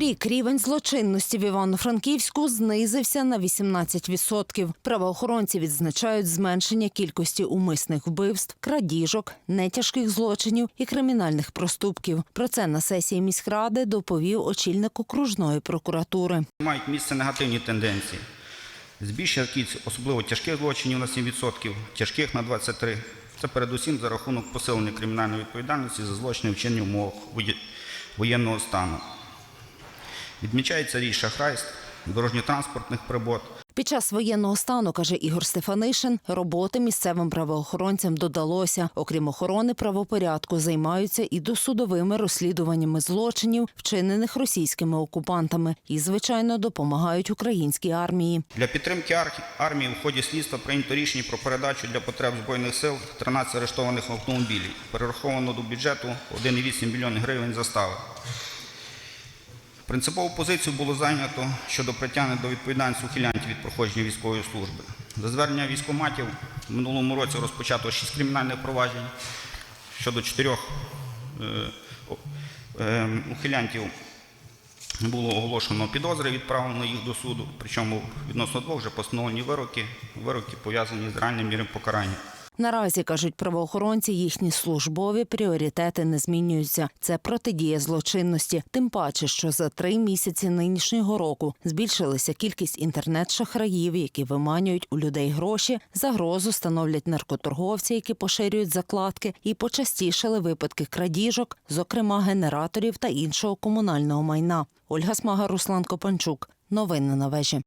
Торік рівень злочинності в Івано-Франківську знизився на 18%. Правоохоронці відзначають зменшення кількості умисних вбивств, крадіжок, нетяжких злочинів і кримінальних проступків. Про це на сесії міськради доповів очільник окружної прокуратури. Мають місце негативні тенденції. Збільшення кількість особливо тяжких злочинів на 7%, тяжких на 23%. Це передусім за рахунок посилення кримінальної відповідальності за злочини вчинені в умовах воєнного стану. Відмічається ріст шахрайств, дорожньо-транспортних пригод, Під час воєнного стану, каже Ігор Стефанишин, роботи місцевим правоохоронцям додалося. Окрім охорони правопорядку, займаються і досудовими розслідуваннями злочинів, вчинених російськими окупантами, і, звичайно, допомагають українській армії. Для підтримки армії в ході слідства прийнято рішення про передачу для потреб Збройних сил 13 арештованих автомобілів. Перераховано до бюджету 1,8 мільйонів гривень застави. Принципову позицію було зайнято щодо притягнення до відповідальності ухилянтів від проходження військової служби. За звернення військоматів в минулому році розпочато 6 кримінальних проваджень щодо чотирьох е, о- е, ухилянтів було оголошено підозри, відправлено їх до суду. Причому відносно двох вже постановлені вироки, вироки пов'язані з реальним міром покарання. Наразі кажуть правоохоронці, їхні службові пріоритети не змінюються. Це протидія злочинності. Тим паче, що за три місяці нинішнього року збільшилася кількість інтернет-шахраїв, які виманюють у людей гроші, загрозу становлять наркоторговці, які поширюють закладки, і почастішали випадки крадіжок, зокрема генераторів та іншого комунального майна. Ольга Смага, Руслан Копанчук. Новини на вежі.